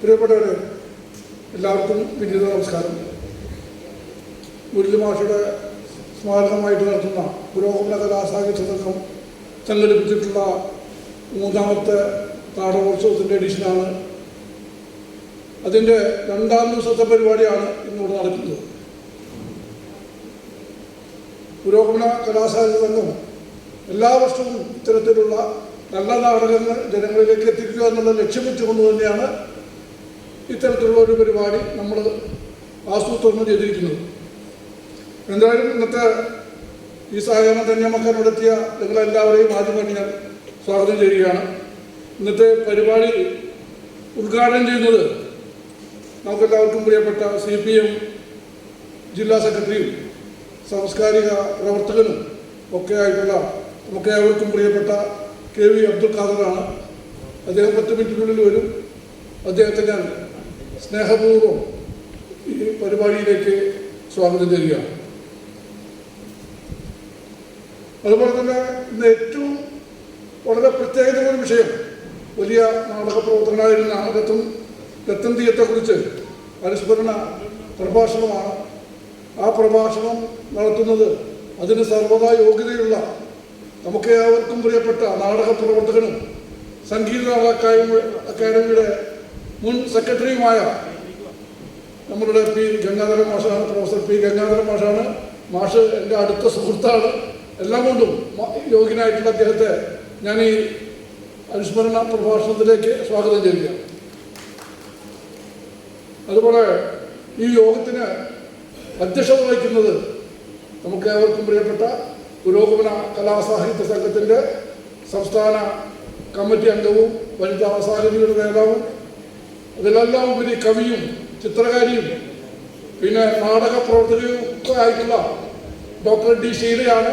പ്രിയപ്പെട്ടവരെ എല്ലാവർക്കും വിനീത നമസ്കാരം. ഗുരുതി മാഷയുടെ സ്മാരകമായിട്ട് നടത്തുന്ന പുരോഗമന കലാസാഹിത്യ സംഘം സംഘടിപ്പിച്ചിട്ടുള്ള മൂന്നാമത്തെ നാടകോത്സവത്തിന്റെ എഡിഷനാണ് അതിന്റെ രണ്ടാം ദിവസത്തെ പരിപാടിയാണ് ഇന്നിവിടെ നടക്കുന്നത്. പുരോഗമന കലാസാഹിത്യ സംഘം എല്ലാ വർഷവും ഇത്തരത്തിലുള്ള നല്ല നാടകങ്ങൾ ജനങ്ങളിലേക്ക് എത്തിക്കുക എന്നുള്ള ലക്ഷ്യം വെച്ചുകൊണ്ട് തന്നെയാണ് ഇത്തരത്തിലുള്ള ഒരു പരിപാടി നമ്മൾ ആസൂത്രണം ചെയ്തിരിക്കുന്നത്. എന്തായാലും ഇന്നത്തെ ഈ സായാഹ്നം ധന്യമക്കാൻ നടത്തിയ നിങ്ങളെല്ലാവരെയും ആദ്യമായി ഞാൻ സ്വാഗതം ചെയ്യുകയാണ്. ഇന്നത്തെ പരിപാടി ഉദ്ഘാടനം ചെയ്യുന്നത് നമുക്കെല്ലാവർക്കും പ്രിയപ്പെട്ട സി പി എം ജില്ലാ സെക്രട്ടറിയും സാംസ്കാരിക പ്രവർത്തകനും ഒക്കെ ആയിട്ടുള്ള നമുക്ക് ഏവർക്കും പ്രിയപ്പെട്ട കെ വി അബ്ദുൽ ഖാദറാണ്. അദ്ദേഹം പത്ത് മിനിറ്റിനുള്ളിൽ വരും. അദ്ദേഹത്തെ ഞാൻ സ്നേഹപൂർവം ഈ പരിപാടിയിലേക്ക് സ്വാഗതം ചെയ്യുകയാണ്. അതുപോലെ തന്നെ ഇന്ന് ഏറ്റവും വളരെ പ്രത്യേകത ഒരു വിഷയം വലിയ നാടക പ്രവർത്തകനായിരുന്ന രത്തൻ രത്തൻ തീയത്തെക്കുറിച്ച് അനുസ്മരണ പ്രഭാഷണമാണ്. ആ പ്രഭാഷണം നടത്തുന്നത് അതിന് സർവതാ യോഗ്യതയുള്ള നമുക്ക് ഏവർക്കും പ്രിയപ്പെട്ട നാടക പ്രവർത്തകനും സംഗീത അക്കാദമിയുടെ മുൻ സെക്രട്ടറിയുമായ നമ്മളുടെ പി ഗംഗാധരൻ മാഷാണ് പ്രൊഫസർ പി ഗംഗാധരൻ മാഷാണ്. മാഷ് എന്റെ അടുത്ത സുഹൃത്താണ്. എല്ലാം കൊണ്ടും യോഗ്യനായിട്ടുള്ള അദ്ദേഹത്തെ ഞാൻ ഈ അനുസ്മരണ പ്രഭാഷണത്തിലേക്ക് സ്വാഗതം ചെയ്യുകയാണ്. അതുപോലെ ഈ യോഗത്തിന് അധ്യക്ഷത വഹിക്കുന്നത് നമുക്ക് ഏവർക്കും പ്രിയപ്പെട്ട പുരോഗമന കലാസാഹിത്യ സംഘത്തിന്റെ സംസ്ഥാന കമ്മിറ്റി അംഗവും വനിതാ സാഹിതിയുടെ നേതാവും അതിലെല്ലാം ഉപരി കവിയും ചിത്രകാരിയും പിന്നെ നാടക പ്രവർത്തകയും ഒക്കെ ആയിട്ടുള്ള ഡോക്ടർ ഡി ഷീലയാണ്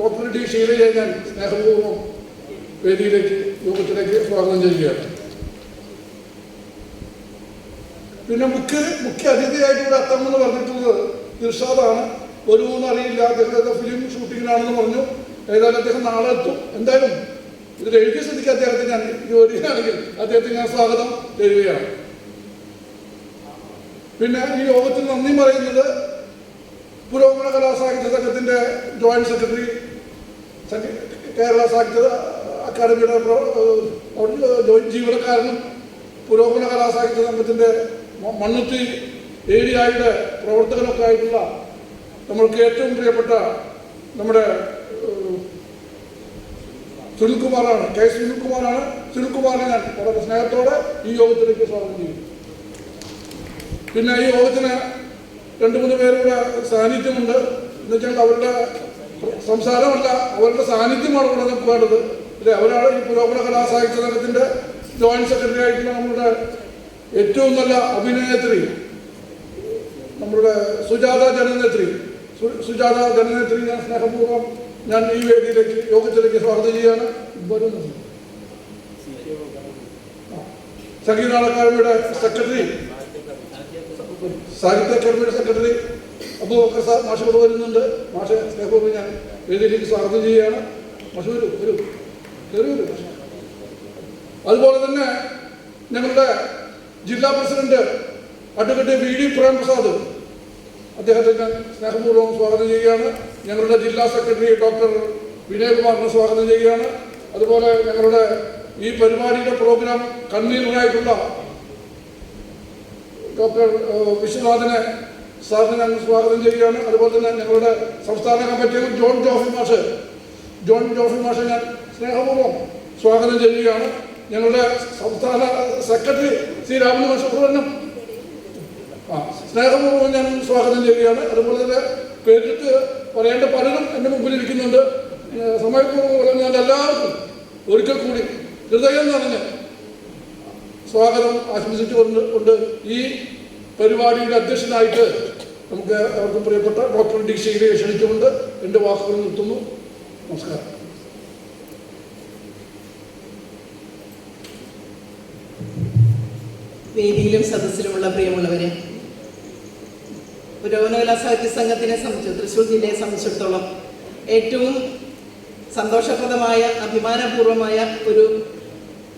ഡോക്ടർ ഡി ഷീലയെ ഞാൻ സ്നേഹപൂർവം വേദിയിലേക്ക് യോഗത്തിലേക്ക് സ്വാഗതം ചെയ്യുകയാണ്. പിന്നെ മുഖ്യ മുഖ്യ അതിഥിയായിട്ട് ഇവിടെ എത്തണമെന്ന് പറഞ്ഞിട്ടുള്ളത് ഇർഷാദാണ്. ഒരു അറിയില്ല. അദ്ദേഹത്തെ ഫിലിം ഷൂട്ടിങ്ങിനാണെന്ന് പറഞ്ഞു. ഏതായാലും അദ്ദേഹം നാളെ എത്തും. എന്തായാലും ഇതിൽ എഴുതിയ സ്ഥിതിക്ക് അദ്ദേഹത്തിന് ഞാൻ ജോലിയാണെങ്കിൽ അദ്ദേഹത്തിന് ഞാൻ സ്വാഗതം തരികയാണ്. പിന്നെ ഈ യോഗത്തിൽ നന്ദി പറയുന്നത് പുരോഗമന കലാസാഹിത്യ സംഘത്തിന്റെ ജോയിന്റ് സെക്രട്ടറി കേരള സാഹിത്യ അക്കാദമിയുടെ ജോയിന്റ് ജീവനക്കാരനും പുരോഗമന കലാസാഹിത്യ സംഘത്തിന്റെ മണ്ണുത്തി ഏരിയയുടെ പ്രവർത്തകനൊക്കെ ആയിട്ടുള്ള നമ്മൾക്ക് ഏറ്റവും പ്രിയപ്പെട്ട നമ്മുടെ സുനിൽകുമാറാണ്. കെ സുനിൽകുമാറാണ്. സുനിൽകുമാറിനെ ഞാൻ വളരെ സ്നേഹത്തോടെ ഈ യോഗത്തിലേക്ക് സ്വാഗതം ചെയ്യുന്നു. പിന്നെ ഈ യോഗത്തിന് രണ്ട് മൂന്ന് പേരുടെ സാന്നിധ്യമുണ്ട്. എന്ന് വെച്ചാൽ അവരുടെ സംസാരമല്ല അവരുടെ സാന്നിധ്യമാണ് ഇവിടെ നമുക്ക് വേണ്ടത്. അല്ലെ? അവരാണ് ഈ പുരോഗമന കലാസാഹിത്യ സംഘത്തിന്റെ ജോയിന്റ് സെക്രട്ടറി ആയിട്ടുള്ള നമ്മുടെ ഏറ്റവും നല്ല അഭിനേത്രി നമ്മുടെ സുജാത ജനനേത്രി. സുജാത ജനനേത്രി ഞാൻ സ്നേഹപൂർവം ഞാൻ ഈ വേദിയിലേക്ക് യോഗത്തിലേക്ക് സ്വാഗതം ചെയ്യാണ്. വരുന്നത് സംഗീത അക്കാദമിയുടെ സെക്രട്ടറി. സാഹിത്യ അക്കാദമിയുടെ സെക്രട്ടറി അബൂബക്കർ സാർ മാഷ് ഇവിടെ വരുന്നുണ്ട്. മാഷെ സ്നേഹപൂർവം ഞാൻ വേദിയിലേക്ക് സ്വാഗതം ചെയ്യുകയാണ്. മാഷ് വരൂ വരൂ. കയറി വരൂ അതുപോലെ തന്നെ ഞങ്ങളുടെ ജില്ലാ president advocate V D Premprasad അദ്ദേഹത്തെ ഞാൻ സ്നേഹപൂർവം സ്വാഗതം ചെയ്യുകയാണ്. ഞങ്ങളുടെ ജില്ലാ സെക്രട്ടറി ഡോക്ടർ വിനയകുമാറിനെ സ്വാഗതം ചെയ്യുകയാണ്. അതുപോലെ ഞങ്ങളുടെ ഈ പരിപാടിയുടെ പ്രോഗ്രാം കൺവീനറായിട്ടുള്ള ഡോക്ടർ വിശ്വനാഥനെ സാറിന് ഞങ്ങൾ സ്വാഗതം ചെയ്യുകയാണ്. അതുപോലെ തന്നെ ഞങ്ങളുടെ സംസ്ഥാന കമ്മിറ്റി ജോൺ ജോഫി മാഷ് ജോൺ ജോഫി മാഷെ ഞാൻ സ്നേഹപൂർവം സ്വാഗതം ചെയ്യുകയാണ്. ഞങ്ങളുടെ സംസ്ഥാന സെക്രട്ടറി ശ്രീ രാമൻ മാഷ് സുബ്രഹ്മണ്യം ആ സ്നേഹപൂർവം ഞാൻ സ്വാഗതം ചെയ്യുകയാണ്. അതുപോലെ തന്നെ പേരിട്ട് പറയേണ്ട പലരും എന്റെ ഏഹ്, സമയപൂർവം ഞാൻ എല്ലാവർക്കും ഒരിക്കൽ കൂടി ഹൃദയം നിറഞ്ഞ് സ്വാഗതം ആശംസിച്ചുകൊണ്ട് കൊണ്ട് ഈ പരിപാടിയുടെ അധ്യക്ഷനായിട്ട് നമുക്ക് അവർക്ക് പ്രിയപ്പെട്ട ഡോക്ടർ ഡി ശൈലിയെ ക്ഷണിച്ചുകൊണ്ട് എന്റെ വാക്കുകൾ നിർത്തുന്നു. നമസ്കാരം. വേദിയിലും സദസ്സിലുമുള്ള പ്രിയമുള്ളവരെ പുരോഗമനകലാ സാഹിത്യ സംഘത്തിനെ സംബന്ധിച്ച് തൃശ്ശൂർ ജില്ലയെ സംബന്ധിച്ചിടത്തോളം ഏറ്റവും സന്തോഷപ്രദമായ അഭിമാനപൂർവമായ ഒരു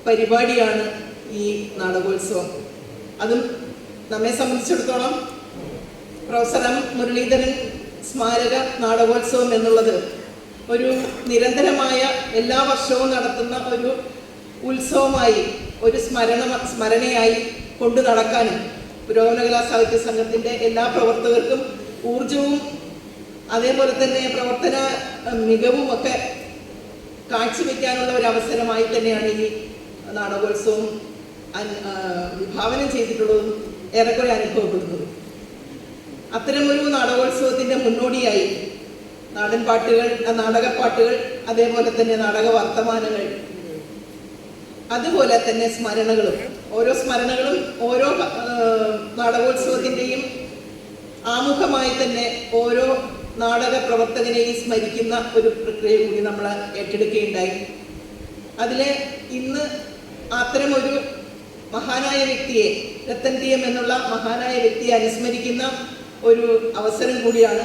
പരിപാടിയാണ് ഈ നാടകോത്സവം. അതും നമ്മെ സംബന്ധിച്ചിടത്തോളം പ്രൊഫസർ എം മുരളീധരൻ സ്മാരക നാടകോത്സവം എന്നുള്ളത് ഒരു നിരന്തരമായ എല്ലാ വർഷവും നടത്തുന്ന ഒരു ഉത്സവമായി ഒരു സ്മരണ സ്മരണയായി കൊണ്ടു നടക്കാനും പുരോഗമനകലാ സാഹിത്യ സംഘത്തിന്റെ എല്ലാ പ്രവർത്തകർക്കും ഊർജവും അതേപോലെ തന്നെ പ്രവർത്തന മികവും ഒക്കെ കാഴ്ചവെക്കാനുള്ള ഒരു അവസരമായി തന്നെയാണ് ഈ നാടകോത്സവം വിഭാവനം ചെയ്തിട്ടുള്ളതും ഏറെക്കുറെ അനുഭവപ്പെടുന്നത്. അത്തരമൊരു നാടകോത്സവത്തിന്റെ മുന്നോടിയായി നാടൻ പാട്ടുകൾ നാടകപ്പാട്ടുകൾ അതേപോലെ തന്നെ നാടക വർത്തമാനങ്ങൾ അതുപോലെ തന്നെ സ്മരണകളും ഓരോ സ്മരണകളും ഓരോ നാടകോത്സവത്തിന്റെയും ആമുഖമായി തന്നെ ഓരോ നാടക പ്രവർത്തകനെയും സ്മരിക്കുന്ന ഒരു പ്രക്രിയ കൂടി നമ്മൾ ഏറ്റെടുക്കുകയുണ്ടായി. അതിൽ ഇന്ന് അത്തരമൊരു മഹാനായ വ്യക്തിയെ രത്തൻ ടി എം എന്നുള്ള മഹാനായ വ്യക്തിയെ അനുസ്മരിക്കുന്ന ഒരു അവസരം കൂടിയാണ്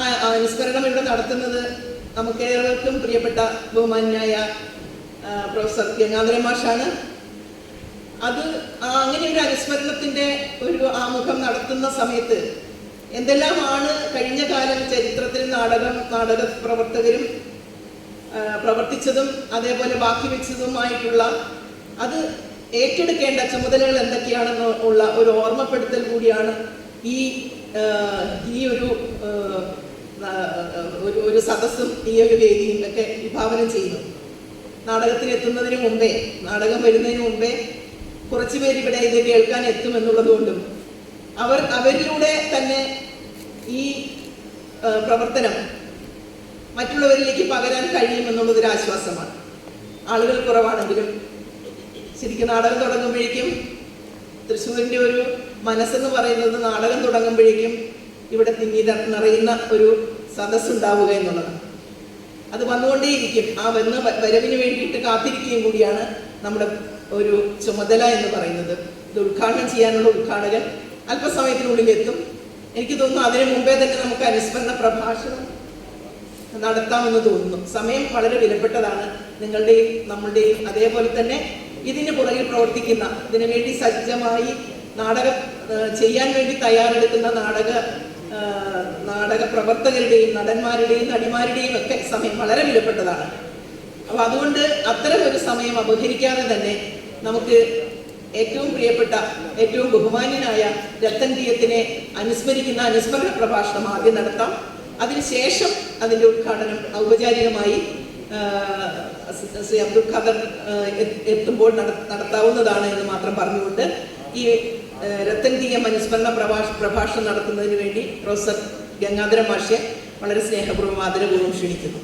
ആ അനുസ്മരണം ഇവിടെ നടത്തുന്നത് നമുക്കേവർക്കും പ്രിയപ്പെട്ട ബഹുമാനായ പ്രൊഫസർ ഗംഗാധരൻ മാഷാണ്. അത് അങ്ങനെ ഒരു അനുസ്മരണത്തിന്റെ ഒരു ആമുഖം നടത്തുന്ന സമയത്ത് എന്തെല്ലാമാണ് കഴിഞ്ഞ കാലം ചരിത്രത്തിൽ നാടകം നാടക പ്രവർത്തകരും പ്രവർത്തിച്ചതും അതേപോലെ ബാക്കി വെച്ചതുമായിട്ടുള്ള അത് ഏറ്റെടുക്കേണ്ട ചുമതലകൾ എന്തൊക്കെയാണെന്ന് ഉള്ള ഒരു ഓർമ്മപ്പെടുത്തൽ കൂടിയാണ് ഈ ഈ ഒരു ഒരു ഒരു സദസ്സും ഈ ഒരു വേദിയും ഒക്കെ വിഭാവനം ചെയ്യുന്നു നാടകത്തിനെത്തുന്നതിന് മുമ്പേ നാടകം വരുന്നതിന് മുമ്പേ കുറച്ച് പേര് ഇവിടെ ഇത് കേൾക്കാൻ എത്തും എന്നുള്ളത് കൊണ്ടും അവർ അവരിലൂടെ തന്നെ ഈ പ്രവർത്തനം മറ്റുള്ളവരിലേക്ക് പകരാൻ കഴിയുമെന്നുള്ളത് ഒരു ആശ്വാസമാണ്. ആളുകൾ കുറവാണെങ്കിലും ശരിക്കും നാടകം തുടങ്ങുമ്പോഴേക്കും തൃശ്ശൂരിന്റെ ഒരു മനസ്സെന്ന് പറയുന്നത് നാടകം തുടങ്ങുമ്പോഴേക്കും ഇവിടെ തിങ്ങി നിറയുന്ന ഒരു സദസ്സുണ്ടാവുക എന്നുള്ളതാണ്. അത് വന്നുകൊണ്ടേയിരിക്കും. ആ വന്ന് വരവിന് വേണ്ടിയിട്ട് കാത്തിരിക്കുകയും കൂടിയാണ് നമ്മുടെ ഒരു ചുമതല എന്ന് പറയുന്നത്. ഇത് ഉദ്ഘാടനം ചെയ്യാനുള്ള ഉദ്ഘാടകൻ അല്പസമയത്തിനുള്ളിൽ എത്തും. എനിക്ക് തോന്നുന്നു അതിനു മുമ്പേ തന്നെ നമുക്ക് അനുസ്മരണ പ്രഭാഷണം നടത്താമെന്ന് തോന്നുന്നു. സമയം വളരെ വിലപ്പെട്ടതാണ്. നിങ്ങളുടെയും നമ്മളുടെയും അതേപോലെ തന്നെ ഇതിന് പുറകിൽ പ്രവർത്തിക്കുന്ന ഇതിനു വേണ്ടി സജ്ജമായി നാടകം ചെയ്യാൻ വേണ്ടി തയ്യാറെടുക്കുന്ന നാടക നാടക പ്രവർത്തകരുടെയും നടന്മാരുടെയും നടിമാരുടെയും ഒക്കെ സമയം വളരെ വിലപ്പെട്ടതാണ്. അപ്പൊ അതുകൊണ്ട് അത്തരം ഒരു സമയം അപഹരിക്കാതെ തന്നെ നമുക്ക് ഏറ്റവും പ്രിയപ്പെട്ട ഏറ്റവും ബഹുമാന്യനായ രത്തൻ തീയത്തിനെ അനുസ്മരിക്കുന്ന അനുസ്മരണ പ്രഭാഷണം ആദ്യം നടത്താം. അതിനുശേഷം അതിന്റെ ഉദ്ഘാടനം ഔപചാരികമായി ശ്രീ അബ്ദുൽ ഖാദർ എത്തുമ്പോൾ നടത്താവുന്നതാണ് എന്ന് മാത്രം പറഞ്ഞുകൊണ്ട് ഈ രത്തൻ എം അനുസ്മരണ പ്രഭാഷ പ്രഭാഷണം നടത്തുന്നതിന് വേണ്ടി പ്രൊഫസർ ഗംഗാധര മാഷെ വളരെ സ്നേഹപൂർവം ആദരപൂർവം ക്ഷണിക്കുന്നു.